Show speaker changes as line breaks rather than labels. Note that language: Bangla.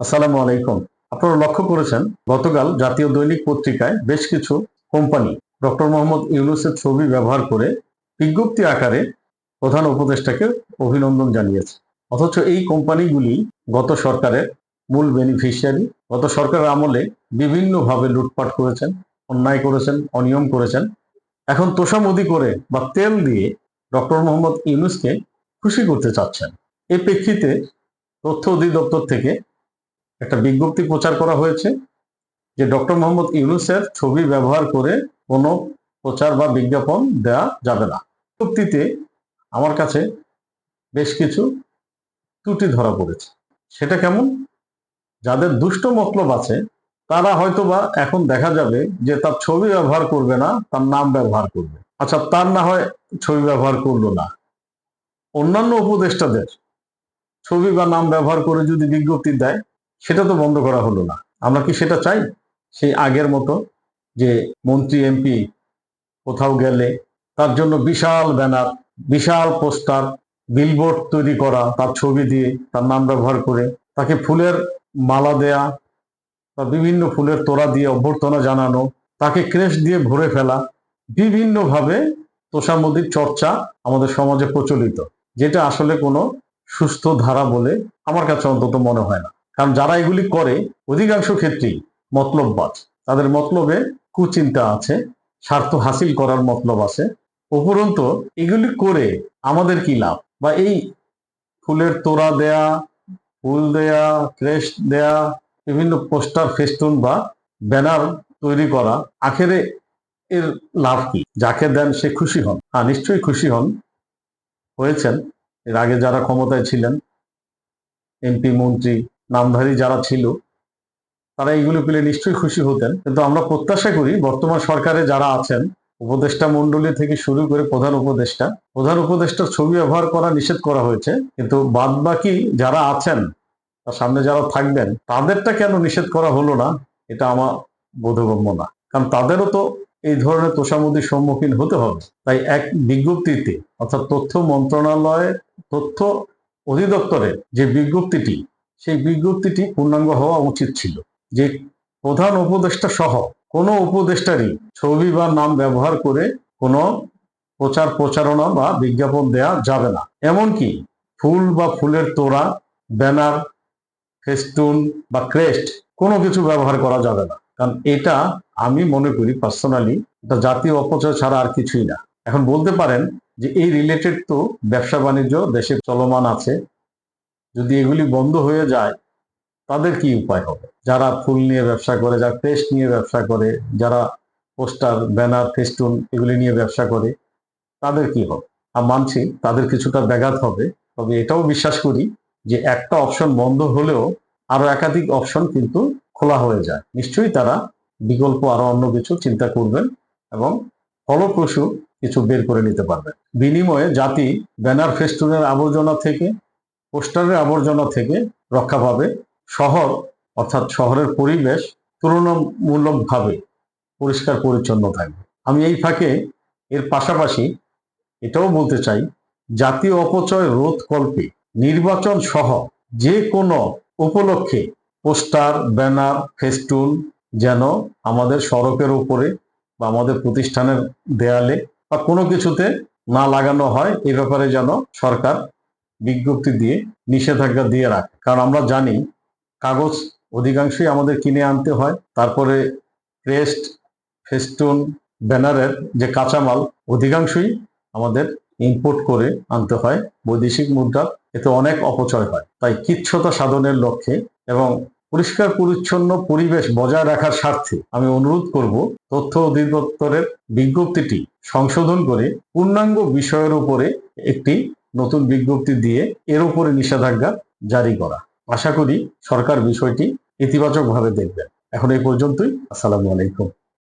আসসালামু আলাইকুম। আপনারা লক্ষ্য করেছেন, গতকাল জাতীয় দৈনিক পত্রিকায় বেশ কিছু কোম্পানি ডক্টর মোহাম্মদ ইউনুসের ছবি ব্যবহার করে বিজ্ঞপ্তি আকারে প্রধান উপদেষ্টাকে অভিনন্দন জানিয়েছে। অথচ এই কোম্পানিগুলি গত সরকারের মূল বেনিফিশিয়ারি গত সরকারের আমলে বিভিন্নভাবে লুটপাট করেছেন, অন্যায় করেছেন, অনিয়ম করেছেন। এখন তোষামদি করে বা তেল দিয়ে ডক্টর মোহাম্মদ ইউনুসকে খুশি করতে চাচ্ছেন। এ প্রেক্ষিতে তথ্য অধিদপ্তর থেকে একটা বিজ্ঞপ্তি প্রচার করা হয়েছে যে ডক্টর মোহাম্মদ ইউনুসের ছবি ব্যবহার করে কোনো প্রচার বা বিজ্ঞাপন দেওয়া যাবে না। বিজ্ঞপ্তিতে আমার কাছে বেশ কিছু ত্রুটি ধরা পড়েছে। সেটা কেমন? যাদের দুষ্ট মতলব আছে, তারা হয়তোবা এখন দেখা যাবে যে তার ছবি ব্যবহার করবে না, তার নাম ব্যবহার করবে। আচ্ছা তার না হয় ছবি ব্যবহার করল না। অন্যান্য উপদেষ্টাদের ছবি বা নাম ব্যবহার করে যদি বিজ্ঞপ্তি দেয় সেটা তো বন্ধ করা হলো না। আমরা কি সেটা চাই? সেই আগের মতো যে মন্ত্রী, এমপি কোথাও গেলে তার জন্য বিশাল ব্যানার, বিশাল পোস্টার বিলবোর্ড তৈরি করা, তার ছবি দিয়ে তার নাম ব্যবহার করে তাকে ফুলের মালা দেয়া বা বিভিন্ন ফুলের তোড়া দিয়ে অভ্যর্থনা জানানো, তাকে ক্রেশ দিয়ে ভরে ফেলা, বিভিন্নভাবে তোষামদির চর্চা আমাদের সমাজে প্রচলিত, যেটা আসলে কোনো সুস্থ ধারা বলে আমার কাছে অন্তত মনে হয় না। কারণ যারা এগুলি করে, অধিকাংশ ক্ষেত্রেই মতলববাজ তাদের মতলবে কুচিন্তা আছে, স্বার্থ হাসিল করার মতলব আছে। উপরন্ত, এগুলি করে আমাদের কি লাভ? বা এই ফুলের তোড়া দেয়া, ফুল দেয়া, ক্রেস্ট দেয়া, বিভিন্ন পোস্টার, ফেস্টুন বা ব্যানার তৈরি করা, আখেরে এর লাভ কি? যাকে দেন সে খুশি হন। হ্যাঁ নিশ্চয়ই খুশি হন। হয়েছেন। এর আগে যারা ক্ষমতায় ছিলেন, এমপি, মন্ত্রী নামধারী যারা ছিল, তারা এইগুলো পেলে নিশ্চয়ই খুশি হতেন। কিন্তু আমরা প্রত্যাশা করি বর্তমান সরকারে যারা আছেন, উপদেষ্টা মন্ডলী থেকে শুরু করে প্রধান উপদেষ্টা, প্রধান উপদেষ্টার ছবি ব্যবহার করা নিষেধ করা হয়েছে। কিন্তু বাদ বাকি যারা আছেন, তার সামনে যারা থাকবেন, তাদেরটা কেন নিষেধ করা হলো না, এটা আমার বোধগম্য না। কারণ তাদেরও তো এই ধরনের তোষামদির সম্মুখীন হতে হবে। তাই এক বিজ্ঞপ্তিতে, অর্থাৎ তথ্য মন্ত্রণালয়ের তথ্য অধিদপ্তরের যে বিজ্ঞপ্তিটি সেই বিজ্ঞপ্তিটি পূর্ণাঙ্গ হওয়া উচিত ছিল যে প্রধান উপদেষ্টা সহ কোনো উপদেষ্টারই ছবি বা নাম ব্যবহার করে কোনো প্রচার প্রচারণা বা বিজ্ঞাপন দেয়া যাবে না। এমনকি ফুল বা ফুলের তোড়া, ব্যানার, ফেস্টুন বা ক্রেস্ট কোনো কিছু ব্যবহার করা যাবে না। কারণ এটা আমি মনে করি পার্সোনালি এটা জাতীয় অপচয় ছাড়া আর কিছুই না। এখন বলতে পারেন যে এই রিলেটেড তো ব্যবসা বাণিজ্য দেশে চলমান আছে যদি এগুলি বন্ধ হয়ে যায়, তাদের কি উপায় হবে? যারা ফুল নিয়ে ব্যবসা করে, যারা পেস্ট নিয়ে ব্যবসা করে, যারা পোস্টার, ব্যানার, ফেস্টুন এগুলি নিয়ে ব্যবসা করে, তাদের কি হবে? আর মানছি তাদের কিছুটা ব্যাঘাত হবে, তবে এটাও বিশ্বাস করি যে একটা অপশন বন্ধ হলেও আরও একাধিক অপশন কিন্তু খোলা হয়ে যায়। নিশ্চয়ই তারা বিকল্প আরও অন্য কিছু চিন্তা করবেন এবং ফলপ্রসূ কিছু বের করে নিতে পারবেন। বিনিময়ে জাতি ব্যানার, ফেস্টুনের আবর্জনা থেকে পোস্টারের আবর্জনা থেকে রক্ষা পাবে শহর, অর্থাৎ শহরের পরিবেশ তুলনামূলকভাবে পরিষ্কার পরিচ্ছন্ন থাকবে। আমি এই ফাঁকে এর পাশাপাশি এটাও বলতে চাই, জাতীয় অপচয় রোধ কল্পে নির্বাচন সহ যে কোনো উপলক্ষে পোস্টার, ব্যানার, ফেস্টুন যেন আমাদের সড়কের উপরে বা আমাদের প্রতিষ্ঠানের দেয়ালে বা কোনো কিছুতে না লাগানো হয়, এ ব্যাপারে যেন সরকার বিজ্ঞপ্তি দিয়ে, নিষেধাজ্ঞা দিয়ে রাখে। কারণ আমরা জানি, কাগজ অধিকাংশই আমাদের কিনে আনতে হয়। তারপরে ক্রেস্ট ফেস্টুন, ব্যানারের যে কাঁচামাল, অধিকাংশই আমাদের ইম্পোর্ট করে আনতে হয় বৈদেশিক মুদ্রা এতে অনেক অপচয় হয়। তাই কিচ্ছতা সাধনের লক্ষ্যে এবং পরিষ্কার, পরিচ্ছন্ন পরিবেশ বজায় রাখার স্বার্থে আমি অনুরোধ করব, তথ্য অধিদপ্তরের বিজ্ঞপ্তিটি সংশোধন করে পূর্ণাঙ্গ বিষয়ের উপরে একটি নতুন বিজ্ঞপ্তি দিয়ে এর উপরে নিষেধাজ্ঞা জারি করা। আশা করি সরকার বিষয়টি ইতিবাচকভাবে দেখবেন। এখন এই পর্যন্তই। আসসালামু আলাইকুম।